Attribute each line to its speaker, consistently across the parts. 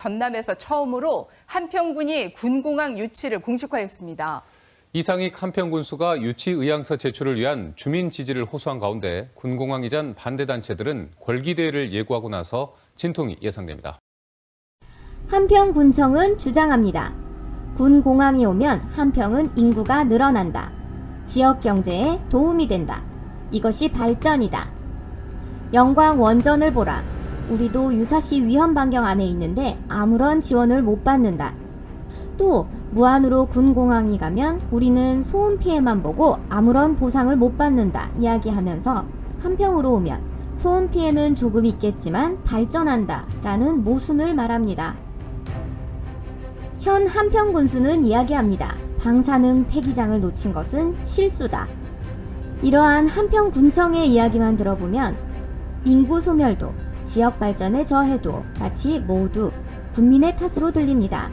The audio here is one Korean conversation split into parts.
Speaker 1: 전남에서 처음으로 한평군이 군공항 유치를 공식화했습니다.
Speaker 2: 이상익 한평군수가 유치 의향서 제출을 위한 주민 지지를 호소한 가운데 군공항 이전 반대 단체들은 권기대회를 예고하고 나서 진통이 예상됩니다.
Speaker 3: 한평군청은 주장합니다. 군 공항이 오면 한평은 인구가 늘어난다. 지역 경제에 도움이 된다. 이것이 발전이다. 영광 원전을 보라. 우리도 유사시 위험 반경 안에 있는데 아무런 지원을 못 받는다. 또 무안으로 군 공항이 가면 우리는 소음 피해만 보고 아무런 보상을 못 받는다 이야기하면서 한평으로 오면 소음 피해는 조금 있겠지만 발전한다 라는 모순을 말합니다. 현 한평 군수는 이야기합니다. 방사능 폐기장을 놓친 것은 실수다. 이러한 한평 군청의 이야기만 들어보면 인구 소멸도 지역 발전의 저해도 마치 모두 군민의 탓으로 들립니다.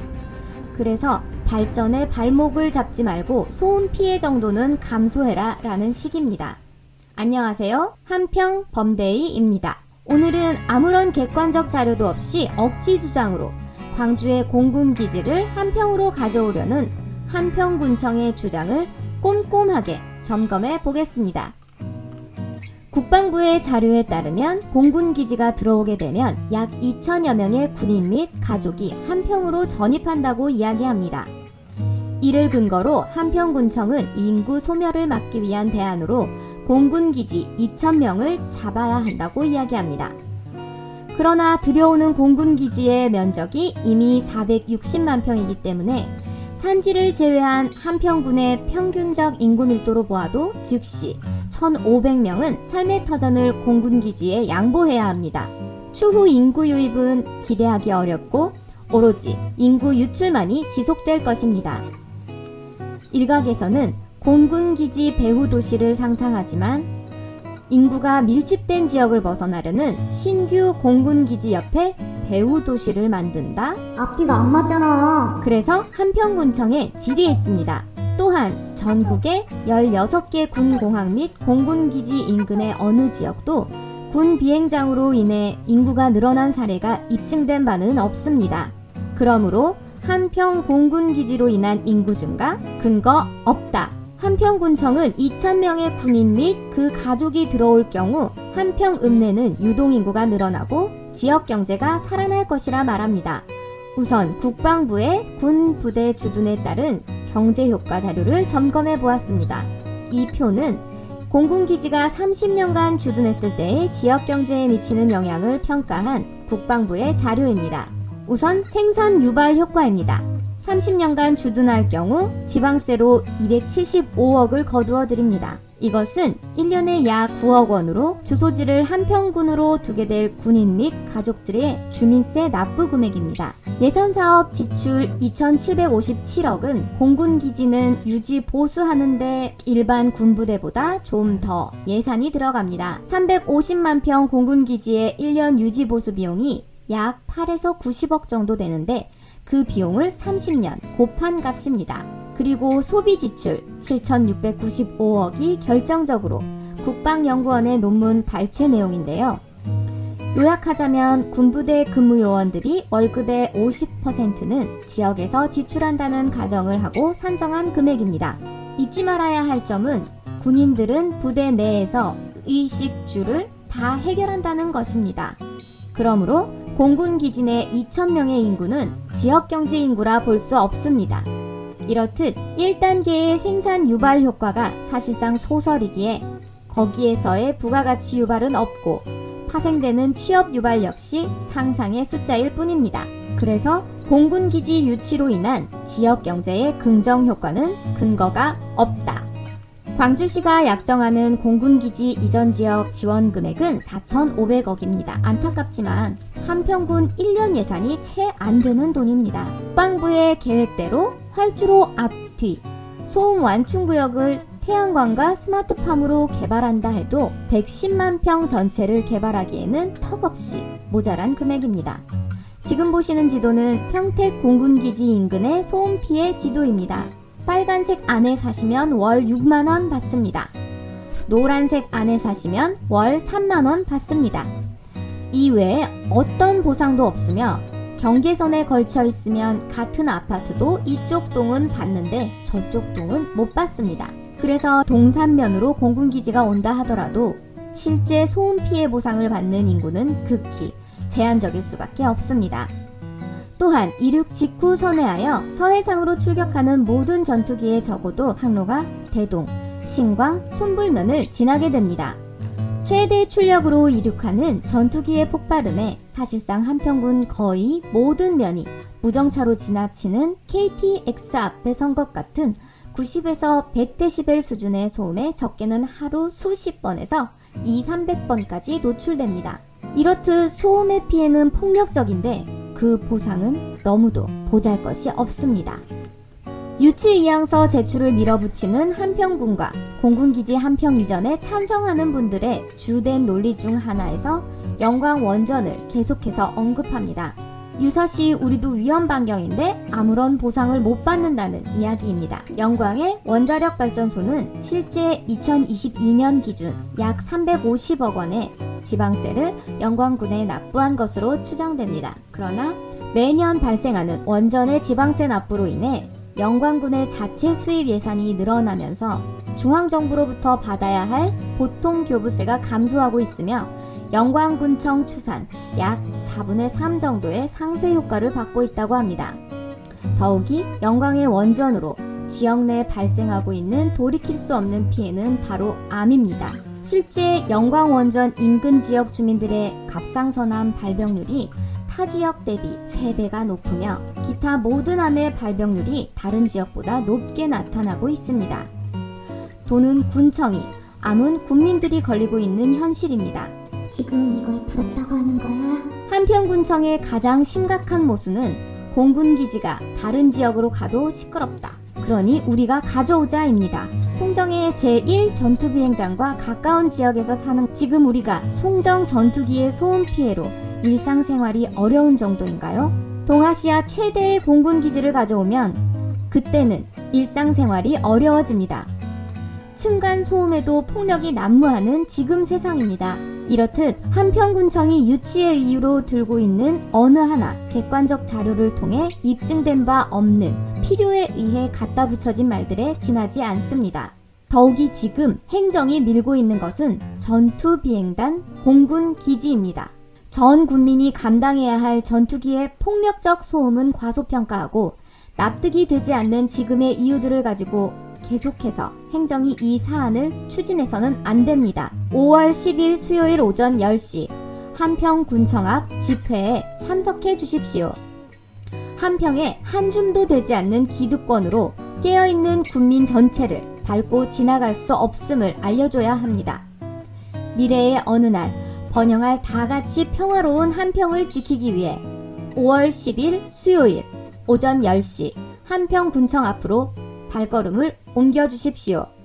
Speaker 3: 그래서 발전의 발목을 잡지 말고 소음 피해 정도는 감소해라 라는 식입니다. 안녕하세요. 한평 범데이입니다. 오늘은 아무런 객관적 자료도 없이 억지 주장으로 광주의 공군 기지를 한평으로 가져오려는 한평군청의 주장을 꼼꼼하게 점검해 보겠습니다. 국방부의 자료에 따르면 공군 기지가 들어오게 되면 약 2천여 명의 군인 및 가족이 한평으로 전입한다고 이야기합니다. 이를 근거로 한평군청은 인구 소멸을 막기 위한 대안으로 공군 기지 2,000명을 잡아야 한다고 이야기합니다. 그러나 들여오는 공군 기지의 면적이 이미 460만 평이기 때문에 산지를 제외한 한평군의 평균적 인구 밀도로 보아도 즉시 1,500명은 삶의 터전을 공군 기지에 양보해야 합니다. 추후 인구 유입은 기대하기 어렵고 오로지 인구 유출만이 지속될 것입니다. 일각에서는 공군 기지 배후 도시를 상상하지만 인구가 밀집된 지역을 벗어나려는 신규 공군 기지 옆에 배후 도시를 만든다.
Speaker 4: 앞뒤가 안 맞잖아.
Speaker 3: 그래서 한평군청에 질의했습니다. 또한 전국의 16개 군 공항 및 공군 기지 인근의 어느 지역도 군 비행장으로 인해 인구가 늘어난 사례가 입증된 바는 없습니다. 그러므로 한평 공군 기지로 인한 인구 증가 근거 없다. 한평군청은 2,000명의 군인 및 그 가족이 들어올 경우 한평 읍내는 유동 인구가 늘어나고 지역 경제가 살아날 것이라 말합니다. 우선 국방부의 군 부대 주둔에 따른 경제 효과 자료를 점검해 보았습니다. 이 표는 공군기지가 30년간 주둔했을 때의 지역 경제에 미치는 영향을 평가한 국방부의 자료입니다. 우선 생산 유발 효과입니다. 30년간 주둔할 경우 지방세로 275억을 거두어 드립니다. 이것은 1년에 약 9억 원으로 주소지를 한평군으로 두게 될 군인 및 가족들의 주민세 납부 금액입니다. 예산 사업 지출 2,757억은 공군 기지는 유지 보수하는데 일반 군부대보다 좀 더 예산이 들어갑니다. 350만 평 공군 기지의 1년 유지 보수 비용이 약 8에서 90억 정도 되는데 그 비용을 30년 곱한 값입니다. 그리고 소비 지출 7,695억이 결정적으로 국방연구원의 논문 발췌 내용인데요. 요약하자면 군부대 근무 요원들이 월급의 50%는 지역에서 지출한다는 가정을 하고 산정한 금액입니다. 잊지 말아야 할 점은 군인들은 부대 내에서 의식주를 다 해결한다는 것입니다. 그러므로 공군 기지 내 2,000명의 인구는 지역 경제 인구라 볼 수 없습니다. 이렇듯 1단계의 생산 유발 효과가 사실상 소설이기에 거기에서의 부가가치 유발은 없고 파생되는 취업 유발 역시 상상의 숫자일 뿐입니다. 그래서 공군 기지 유치로 인한 지역 경제의 긍정 효과는 근거가 없다. 광주시가 약정하는 공군기지 이전 지역 지원 금액은 4,500억입니다. 안타깝지만 한평군 1년 예산이 채 안 되는 돈입니다. 국방부의 계획대로 활주로 앞뒤 소음 완충 구역을 태양광과 스마트팜으로 개발한다 해도 110만 평 전체를 개발하기에는 턱없이 모자란 금액입니다. 지금 보시는 지도는 평택 공군기지 인근의 소음 피해 지도입니다. 빨간색 안에 사시면 월 6만원 받습니다. 노란색 안에 사시면 월 3만원 받습니다. 이외에 어떤 보상도 없으며 경계선에 걸쳐 있으면 같은 아파트도 이쪽 동은 받는데 저쪽 동은 못 받습니다. 그래서 동산면으로 공군기지가 온다 하더라도 실제 소음 피해 보상을 받는 인구는 극히 제한적일 수밖에 없습니다. 또한 이륙 직후 선회하여 서해상으로 출격하는 모든 전투기에 적어도 항로가 대동, 신광, 손불면을 지나게 됩니다. 최대 출력으로 이륙하는 전투기의 폭발음에 사실상 한평군 거의 모든 면이 무정차로 지나치는 KTX 앞에 선 것 같은 90에서 100데시벨 수준의 소음에 적게는 하루 수십 번에서 2, 300번까지 노출됩니다. 이렇듯 소음의 피해는 폭력적인데 그 보상은 너무도 보잘 것이 없습니다. 유치의향서 제출을 밀어붙이는 한평군과 공군기지 한평 이전에 찬성하는 분들의 주된 논리 중 하나에서 영광 원전을 계속해서 언급합니다. 유사시 우리도 위험 반경인데 아무런 보상을 못 받는다는 이야기입니다. 영광의 원자력 발전소는 실제 2022년 기준 약 350억 원의 지방세를 영광군에 납부한 것으로 추정됩니다. 그러나 매년 발생하는 원전의 지방세 납부로 인해 영광군의 자체 수입 예산이 늘어나면서 중앙정부로부터 받아야 할 보통 교부세가 감소하고 있으며 영광군청 추산 약 4분의 3 정도의 상쇄 효과를 받고 있다고 합니다. 더욱이 영광의 원전으로 지역 내 발생하고 있는 돌이킬 수 없는 피해는 바로 암입니다. 실제 영광 원전 인근 지역 주민들의 갑상선암 발병률이 타 지역 대비 3배가 높으며 기타 모든 암의 발병률이 다른 지역보다 높게 나타나고 있습니다. 도는 군청이, 암은 국민들이 걸리고 있는 현실입니다.
Speaker 4: 지금 이걸 부럽다고 하는 거야?
Speaker 3: 한평군청의 가장 심각한 모순은 공군 기지가 다른 지역으로 가도 시끄럽다. 그러니 우리가 가져오자입니다. 송정의 제1 전투비행장과 가까운 지역에서 사는 지금 우리가 송정 전투기의 소음 피해로 일상생활이 어려운 정도인가요? 동아시아 최대의 공군 기지를 가져오면 그때는 일상생활이 어려워집니다. 층간 소음에도 폭력이 난무하는 지금 세상입니다. 이렇듯 한평군청이 유치의 이유로 들고 있는 어느 하나 객관적 자료를 통해 입증된 바 없는 필요에 의해 갖다 붙여진 말들에 지나지 않습니다. 더욱이 지금 행정이 밀고 있는 것은 전투 비행단 공군 기지입니다. 전 국민이 감당해야 할 전투기의 폭력적 소음은 과소평가하고 납득이 되지 않는 지금의 이유들을 가지고 계속해서 행정이 이 사안을 추진해서는 안 됩니다. 5월 10일 수요일 오전 10시 한평군청 앞 집회에 참석해 주십시오. 한평에 한 줌도 되지 않는 기득권으로 깨어있는 국민 전체를 밟고 지나갈 수 없음을 알려줘야 합니다. 미래의 어느 날 번영할 다 같이 평화로운 한평을 지키기 위해 5월 10일 수요일 오전 10시 한평군청 앞으로 발걸음을 옮겨 주십시오.